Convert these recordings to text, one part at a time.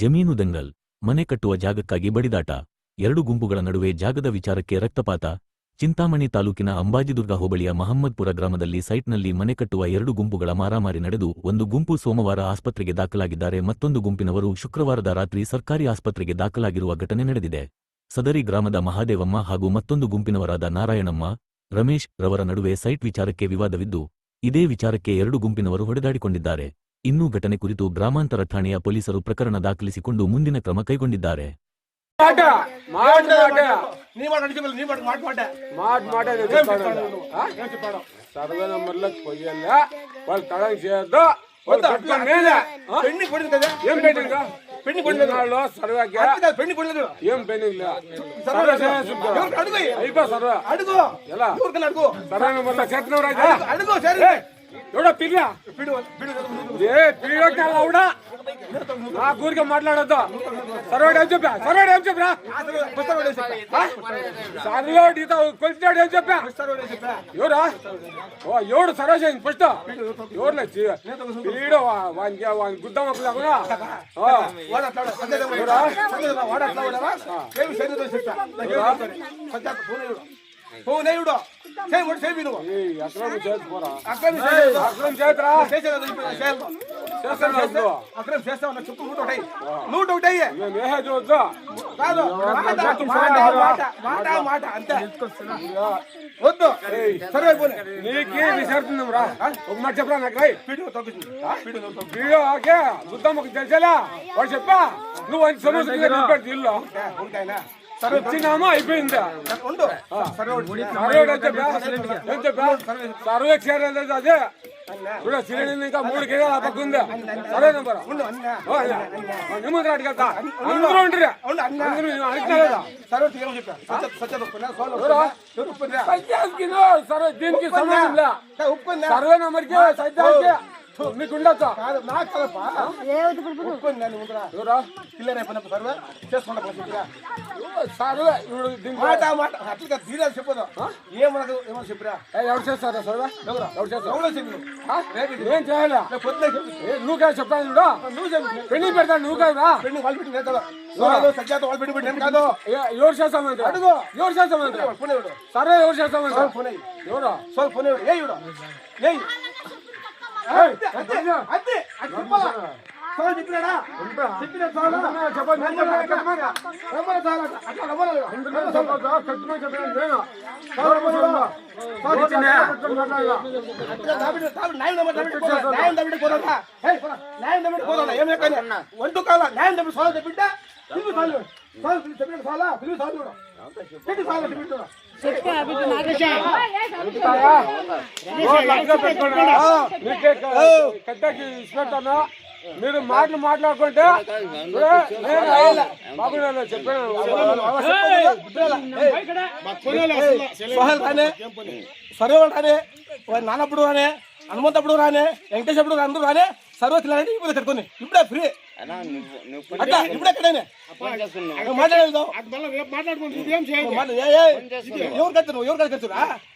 ಜಮೀನು ದಂಗಲ್ ಮನೆ ಕಟ್ಟುವ ಜಾಗಕ್ಕಾಗಿ ಬಡಿದಾಟ. ಎರಡು ಗುಂಪುಗಳ ನಡುವೆ ಜಾಗದ ವಿಚಾರಕ್ಕೆ ರಕ್ತಪಾತ. ಚಿಂತಾಮಣಿ ತಾಲೂಕಿನ ಅಂಬಾಜಿದುರ್ಗ ಹೋಬಳಿಯ ಮಹಮ್ಮದ್ಪುರ ಗ್ರಾಮದಲ್ಲಿ ಸೈಟ್ನಲ್ಲಿ ಮನೆ ಕಟ್ಟುವ ಎರಡು ಗುಂಪುಗಳ ಮಾರಾಮಾರಿ ನಡೆದು ಒಂದು ಗುಂಪು ಸೋಮವಾರ ಆಸ್ಪತ್ರೆಗೆ ದಾಖಲಾಗಿದ್ದಾರೆ. ಮತ್ತೊಂದು ಗುಂಪಿನವರು ಶುಕ್ರವಾರದ ರಾತ್ರಿ ಸರ್ಕಾರಿ ಆಸ್ಪತ್ರೆಗೆ ದಾಖಲಾಗಿರುವ ಘಟನೆ ನಡೆದಿದೆ. ಸದರಿ ಗ್ರಾಮದ ಮಹಾದೇವಮ್ಮ ಹಾಗೂ ಮತ್ತೊಂದು ಗುಂಪಿನವರಾದ ನಾರಾಯಣಮ್ಮ, ರಮೇಶ್ ರವರ ನಡುವೆ ಸೈಟ್ ವಿಚಾರಕ್ಕೆ ವಿವಾದವಿದ್ದು, ಇದೇ ವಿಚಾರಕ್ಕೆ ಎರಡು ಗುಂಪಿನವರು ಹೊಡೆದಾಡಿಕೊಂಡಿದ್ದಾರೆ. ಇನ್ನೂ ಘಟನೆ ಕುರಿತು ಗ್ರಾಮಾಂತರ ಠಾಣೆಯ ಪೊಲೀಸರು ಪ್ರಕರಣ ದಾಖಲಿಸಿಕೊಂಡು ಮುಂದಿನ ಕ್ರಮ ಕೈಗೊಂಡಿದ್ದಾರೆ. మాట ఎవడో పిల్ల ఏ పీడోకి అవుడా నా ఊరికే మాట్లాడొద్దు. సర్వేడు ఏం చెప్పా? సర్వేడు ఏం చెప్పరా? సర్వేడు ఇత కొలిచాడు ఏం చెప్పా? ఎవరా? ఓ ఎవడు సర్వే చేయండి ఫస్ట్? ఎవరు పీడు వానికి వాని గుద్దం లేకుండా వాడు అట్లా వాడు చెప్పా ఫోన్ అయ్యుడు చేయబడు చేయి నువ్వు అక్రమం చేసుకోరా అక్కడ అక్రమం చేతరా? చేస్తాను అక్కడ చేస్తావు నా చెప్పు నూట ఒకటి నూట ఒకటి అయ్యే. కాదు మాట మాట మాట మాట మాట అంతే. వద్దు. సరే అయిపోయి నీకే విసారుతున్నాం రా. ఒక మాట చెప్పరా నాకు? రై పీడు తగ్గుతుంది. పీడు తగ్గుతుంది. వీడియో ఓకే బుద్ధమ్మకు తెలిసేలా? వాడు చెప్పా? నువ్వు సమస్య ఇల్లు. ఉంటాయినా సరే వచ్చినామా అయిపోయిందా ఉండు సరే సర్వే ఏం చెప్పా ఏం చెప్పా సర్వే చేరలేదు అదే చూడ సిలిండర్ ఇంకా మూడు కేజీలు ఆ పక్క ఉంది సరే నంబర్ ఉండు అన్నా నిమ్మది అడిగేస్తా అందరూ ఉంటారు ఉండు అన్నా అందరూ అడిగలేదా సరే తీయమో చెప్పా సత్య సత్య ఒప్పుకున్నా సోలో ఎవరు ఒప్పుకున్నా సైద్యానికి సరే దీనికి సంబంధం లే ఒప్పుకున్నా సర్వే నంబర్కి సైద్యానికి మీకు ఉండొచ్చా కాదు నాకు కదపా ఒప్పుకున్నా నువ్వు ఉండరా ఎవరా పిల్లలు అయిపోయినప్పుడు సర్వే చేసుకుంటా చెప్పిరా సర్వే ఇప్పుడు దీనికి మాట మాట. అట్లా తీరాలి చెప్పదు ఏమనదు ఏమో చెప్పిరా. ఏ, ఎవరు చేస్తారా సర్వే ఎవరు ఎవరు చేస్తారు ఎవరో చెప్పు ఆ? ఏం చేయాలా? పొద్దున ఏ, నువ్వుకాయ చెప్తాను చూడు. నువ్వు చెప్పు. పెళ్ళి పెడతాను నువ్వుకాయ రా. పెళ్ళి వాళ్ళు పెట్టి నేను కదా సోలో సత్యాత వాళ్ళు పెట్టి పెట్టి నేను కాదు ఏ- ఎవరు చేస్తామంటారు అడుగు. ఎవరు ఎవడు సరే ఎవరు చేస్తామంటారు ఫోన్ ఎవరు సోల్ ఫోన్ ఏ ఇవ్వడు ఏ అంతే చెప్పినాడా? చెప్పిన? సోల్ చెప్పండి చెప్పాను ఒంటు కాల న్యాయం తప్పి సోల చెప్పింటే పిలుపు సాలు సాలు చెప్పిన సాలా? పిలుపు సాలు పెట్టి సాల చెప్పింటున్నా కట్టకి మీరు మాటలు మాట్లాడుకుంటే బాబు చెప్పాను సర్వేవాళ్ళు రానే వాడి నాన్నప్పుడు రానే హనుమంతప్పుడు రానే వెంకటేశ్వరుడు అందరూ రానే సర్వ తినాలని ఇప్పుడు కట్టుకొని ఇప్పుడే ఫ్రీ. అట్లా ఇప్పుడే ఎక్కడైనా మాట్లాడేది ఎవరు కట్టు ఎవరు కట్టు కట్టురా ఎవరు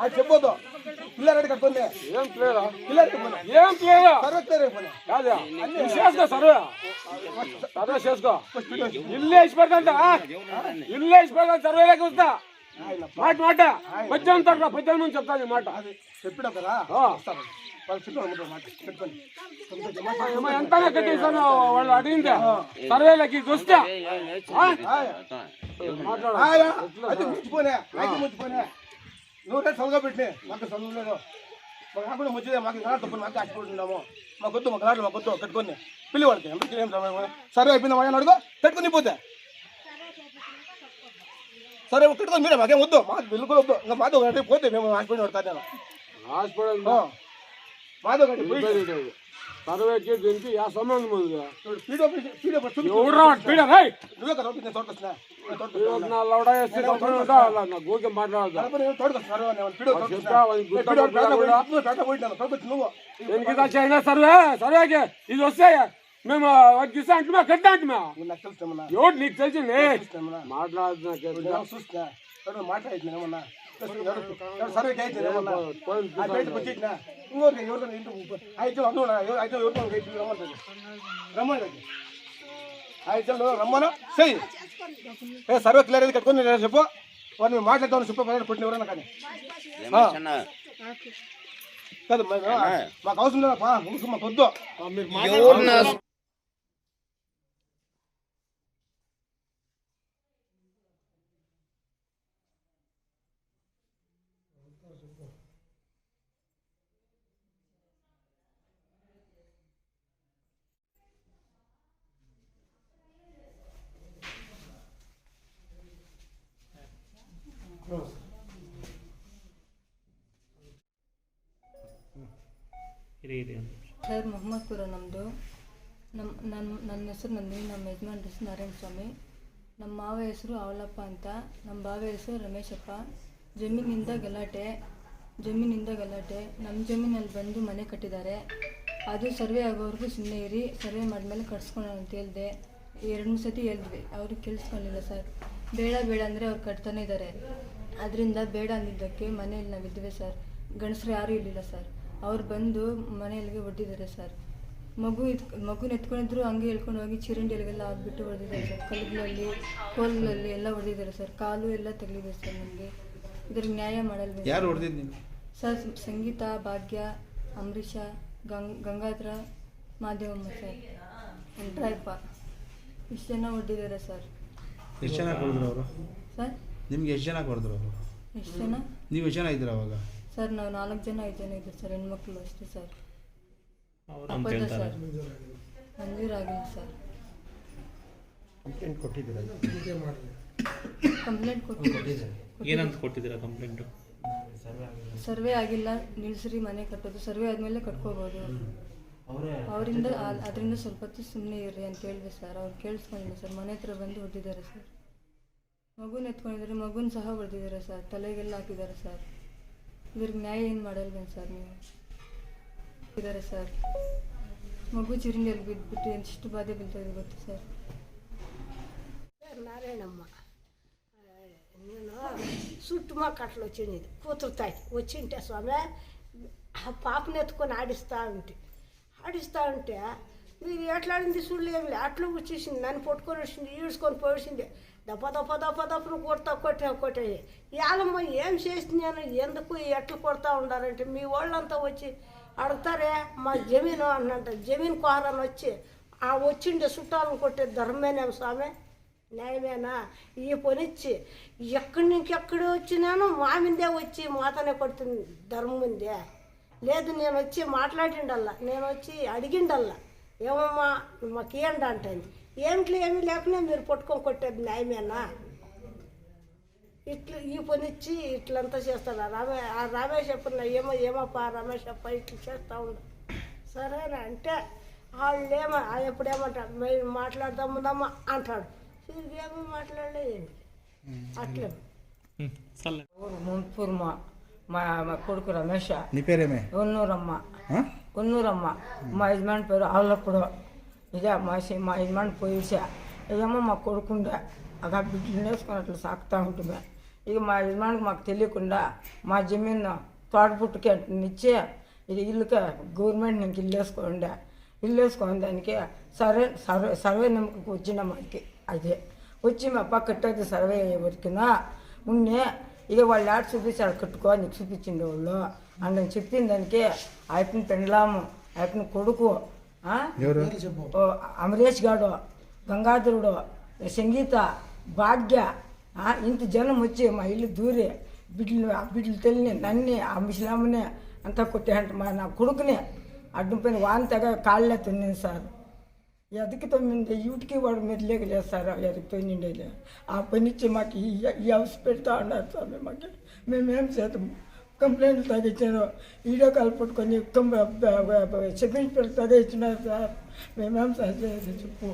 అది చెప్పొద్దు. పిల్లలు కట్టుకుంది. ఏం ప్లేరా కట్టుకుంది. ఏం ప్లేరా సర్వే క్లియర్ అయిపోయింది కాదా నువ్వు చేసుకో సర్వే. సర్వే చేసుకో. ఇల్లు వేసి పెడతా ఇల్లు వేసి పెడతా వస్తా. మాట మాట. పద్దెనిమిది తరగతి పద్దెనిమిది నుంచి చెప్తాను మాట. కదా? ఎంతనే కట్టేసాను వాళ్ళు అడిగిందే. సర్వేలకి వస్తే. ఆ? మాట్లాడు. ముచ్చిపోనే ముచ్చిపోనే నువ్వు చదువుగా పెట్టినే మాకు చదువు లేదు. మాకు కాకుండా ముచ్చిదే మాకు ఇంకా తప్పు మాకు ఆశపడుతున్నాము మాకు వద్దు మాకు రాడు మాకు వద్దు కట్టుకొని పిల్లి వాడికి ఎందుకు ఏం సరే అయిపోయింది మా అడుగు. కట్టుకొని పోతే సరే కట్టుకొని మీరే మాకేం వద్దు. మాకు బిల్లు వద్దు. ఇంకా మాతో పోతే మేము ఆశపడి పడతాను నేను. హాస్పిటల్ మాతో ఒకటి పోయి సర్వేకి దీనికి యా సంబంధం ఉంది చూడు, పీడియో పీడియో పీడియో చూడు. ఎవడ్రా పీడ రేయ్ నువ్వే కదా నేను తోటకొచ్చినా నేను ఈరోజు తోటకొచ్చినా నా లౌడా వేస్తే తప్పని ఉంటా, అలా నా గోకి మాట్లాడదా కడప నేను తోటకొచ్చినా నేను పీడియో తోటకొచ్చినా చెప్తా, అది గుర్తు పీడియో పట్టుకురా పేట కూడా. పోయి- నువ్వు పేట పోయినా తోటకొచ్చి నువ్వు ఎందుకు చైనా సర్వే సర్వేకి ఇది వస్తే మేము గిస్తా అంటున్నా కట్టా అంటున్నా నాకు తెలుస్తామన్నా ఎవడు నీకు తెలిసింది తెలుస్తామన్నా మాట్లాడుతున్నా నేను చూస్తున్నా ఎవరు మాట్లాడినా ఇంకోటి ఎవరికైనా ఇంటి అయితే అందరూ అయితే ఎవరికైనా రేపు రమ్మంటుంది రమ్మని అయితే రమ్మను చెయ్యి. ఏ సర్వే క్లియర్ అయితే కట్టుకొని నేను చెప్పు. వాడిని మేము మాట్లాడతామని చెప్పు పైన పుట్టిన ఎవరైనా కానీ. కాదు మాకు అవసరం లేదా పా ಪ್ರತಿಕ್ರಿಯೆ ಸರ್ ಮೊಹಮ್ಮದ್ಪುರ ನಮ್ಮದು ನಮ್ಮ ನನ್ನ ನನ್ನ ಹೆಸರು ನಂದಿನಿ, ನಮ್ಮ ಯಜಮಾನ್ ಹೆಸರು ನಾರಾಯಣ ಸ್ವಾಮಿ ನಮ್ಮ ಮಾವ ಹೆಸರು ಅವಲಪ್ಪ ಅಂತ. ನಮ್ಮ ಬಾವ ಹೆಸರು ರಮೇಶಪ್ಪ. ಜಮೀನಿಂದ ಗಲಾಟೆ. ಜಮೀನಿಂದ ಗಲಾಟೆ. ನಮ್ಮ ಜಮೀನಲ್ಲಿ ಬಂದು ಮನೆ ಕಟ್ಟಿದ್ದಾರೆ. ಅದು ಸರ್ವೆ ಆಗೋವರೆಗೂ ಸುಮ್ಮನೆ ಇರಿ. ಸರ್ವೆ ಮಾಡಿದ್ಮೇಲೆ ಕಟ್ಸ್ಕೊಳ ಅಂತ ಹೇಳಿದೆ. ಎರಡು ಮೂರು ಸತಿ ಹೇಳಿದ್ವಿ. ಅವರು ಕೇಳಿಸ್ಕೊಳ್ಳಿಲ್ಲ ಸರ್. ಬೇಡ ಬೇಡ ಅಂದರೆ ಅವ್ರು ಕಟ್ತಾನೆ ಇದ್ದಾರೆ. ಅದರಿಂದ ಬೇಡ ಅಂದಿದ್ದಕ್ಕೆ ಮನೆಯಲ್ಲಿ ನಾವಿದ್ದೀವಿ ಸರ್. ಗಂಡಸ್ರು ಯಾರೂ ಇರಲಿಲ್ಲ ಸರ್. ಅವ್ರು ಬಂದು ಮನೆಯಲ್ಲಿಗೆ ಹೊಡೆದಿದ್ದಾರೆ ಸರ್. ಮಗು ಇದು ಮಗುನ ಎತ್ಕೊಂಡಿದ್ರು ಹಂಗೆ ಹೇಳ್ಕೊಂಡು ಹೋಗಿ ಚಿರಂಡಿಯಲ್ಲಿಗೆಲ್ಲ ಹಾಕ್ಬಿಟ್ಟು ಹೊಡೆದಿದ್ದಾರೆ ಸರ್. ಕಲ್ಲುಗಳಲ್ಲಿ ಕೋಲುಗಳಲ್ಲಿ ಎಲ್ಲ ಹೊಡೆದಿದ್ದಾರೆ ಸರ್. ಕಾಲು ಎಲ್ಲ ತೆಗೆದಿದೆ ಸರ್ ನನಗೆ ಇದ್ರಿಗೆ ನ್ಯಾಯ ಯಾರು ಹೊಡೆದಿದ್ದು ನೀನು ಸರ್ ಸಂಗೀತ ಭಾಗ್ಯ ಅಂಬರೀಷ ಗಂಗ್ ಗಂಗಾಧರ ಮಾದೇವಮ್ಮ ಸರ್. ವೆಂಟ್ರಾಯಪ್ಪ ಇಷ್ಟು ಜನ ಹೊಡೆದಿದ್ದಾರೆ ಸರ್. ಎಷ್ಟು ಜನ ಹೊಡೆದ್ರು ಅವರು? ಸರ್? ನಿಮ್ಗೆ ಎಷ್ಟು ಜನ ಹೊಡೆದ್ರು ಅವರು? ಎಷ್ಟು ಜನ? ನೀವು ಎಷ್ಟು ಜನ ಇದ್ದೀರ ಅವಾಗ? ಸರ್ ನಾವು ನಾಲ್ಕು ಜನ ಐದು ಜನ ಇದ್ದೀವಿ ಸರ್ ಹೆಣ್ಮಕ್ಳು ಅಷ್ಟೇ ಸರ್. ಅಪ್ಪದ ಸರ್. ಮಂಜೂರಾಗಿಲ್ಲ ಸರ್. ಕಂಪ್ಲೇಂಟ್ ಕೊಟ್ಟಿದ್ದೀರಾ? ಕಂಪ್ಲೇಂಟ್ ಕೊಟ್ಟು ಏನಂತ ಕೊಟ್ಟಿದ್ದೀರಾ ಕಂಪ್ಲೇಂಟು? ಸರ್ವೆ ಆಗಿಲ್ಲ ನಿಲ್ಸ್ರಿ ಮನೆ ಕಟ್ಟೋದು ಸರ್ವೆ ಆದಮೇಲೆ ಕಟ್ಕೋಬೋದು. ಅವರಿಂದ ಅದರಿಂದ ಸ್ವಲ್ಪ ಹೊತ್ತು ಸುಮ್ಮನೆ ಇರ್ರಿ ಅಂತ ಹೇಳಿದೆ ಸರ್. ಅವ್ರು ಕೇಳಿಸ್ಕೊಂಡಿಲ್ಲ ಸರ್. ಮನೆ ಹತ್ರ ಬಂದು ಹೊಡೆದಿದ್ದಾರೆ ಸರ್. ಮಗುನ ಎತ್ಕೊಂಡಿದ್ದಾರೆ. ಮಗುನ ಸಹ ಹೊಡೆದಿದ್ದಾರೆ ಸರ್. ತಲೆಗೆಲ್ಲ ಹಾಕಿದ್ದಾರೆ ಸರ್. ಇದ್ರಿಗೆ ನ್ಯಾಯ ಏನು ಮಾಡಲ್ವೇನು ಸರ್ ನೀವು ಇದ್ದಾರೆ ಸರ್ ಮಗು ಚಿರಿಂಡಿಯಲ್ಲಿ ಬಿದ್ದುಬಿಟ್ಟು ಎಷ್ಟು ಬಾಧೆ ಬೀಳ್ತಾ ಗೊತ್ತು ಸರ್ నారాయణమ్మ నేను చుట్టుమా కట్టలు వచ్చింది కూతురుతాయి వచ్చింటే స్వామి ఆ పాపని ఎత్తుకొని ఆడిస్తా ఉంటే ఆడిస్తా ఉంటే మీరు ఎట్లా ఆడింది చూడలేమి అట్లా వచ్చేసింది నన్ను పట్టుకొని వచ్చింది ఈడ్చుకొని పోయింది దప్ప దప్ప దప్ప దప్పను కొడతా కొట్టే కొట్టాయి ఏలమ్మ ఏం చేసింది నేను ఎందుకు ఎట్లు కొడతా ఉండాలంటే మీ వాళ్ళంతా వచ్చి అడుగుతారే మా జమీను అన్నంట. జమీన్ కోరని వచ్చి ఆ వచ్చిండే చుట్టాలను కొట్టే ధర్మేనేం స్వామి? న్యాయమేనా? ఈ పనిచ్చి ఎక్కడి నుంచి ఎక్కడ వచ్చినాను? మా మీదే వచ్చి మాతనే కొడుతుంది ధర్మం ఉందే లేదు నేను వచ్చి మాట్లాడిండల్లా. నేను వచ్చి అడిగిండల్లా. ఏమమ్మా మాకు ఏంట్లో ఏమీ లేకనే మీరు పట్టుకొని కొట్టేది న్యాయమేనా? ఇట్లా ఈ పని ఇచ్చి ఇట్లంతా చేస్తాడు ఆ రామే ఆ రమేష్ చెప్పిన ఏమో ఏమప్ప రమేష్ అప్ప ఇట్లా చేస్తా ఉండ. సరేనా? అంటే వాళ్ళు ఏమో ఆ ఎప్పుడు ఏమంటాడు మేము మాట్లాడదాం ఉందమ్మా అంటాడు ఏమీ మాట్లాడలేదు అట్లే. ముంపూరు మా మా మా కొడుకు రమేష. నీ పేరేమే? కొన్నూరమ్మ ఆ? కొన్నూరమ్మ మా యజమాని పేరు ఆవులప్పుడు ఇదే మా మా యజమాని పోయేసా. ఏమో మా కొడుకుండే అలా బిడ్డలు వేసుకొని అట్లా సాకుతూ ఉంటుంది ఇక మా యజమానికి మాకు తెలియకుండా మా జమీన్ తోటపుట్టుకి ఇచ్చి ఇది ఇల్లుకే గవర్నమెంట్ నుంచి ఇల్లు వేసుకోండి. ఇల్లు వేసుకొని దానికి సర్వే సర్వే సర్వే నెంబర్కి వచ్చిన మనకి అదే వచ్చి మా అప్ప కట్టేది సర్వే వరకునా ఉన్నే ఇక వాళ్ళు ఆడ చూపించారు కట్టుకో నీకు చూపించింది వాళ్ళు. అని చెప్పిన దానికి ఆయప్పని పెండ్లాము ఆయన కొడుకు అమరేష్ గాడు గంగాధరుడు సంగీత భాగ్య ఆ, ఇంత జనం వచ్చి మా ఇల్లు దూరి బిడ్డలు ఆ బిడ్డలు తెలిని నన్ను ఆ ముసలామ్మని అంతా కొట్టేయంట మా నా కొడుకుని అడ్డం పైన వాన్ తెగ కాళ్ళే తిన్నాను సార్. ఎదకి తొమ్మిది వీటికి వాడు మెదిలేక చేస్తారు ఎదకి తొమ్మిది ఆ పని ఇచ్చి మాకు ఈ ఈ హౌస్ పెడతా ఉన్నారు స్వామి మాకు. మేమేం చేద్దాం? కంప్లైంట్లు తగ్గించారు వీడియో కాల్ పట్టుకొని చెప్తాం చెప్పించి పెడితే సార్ మేమేం సార్ చెప్పు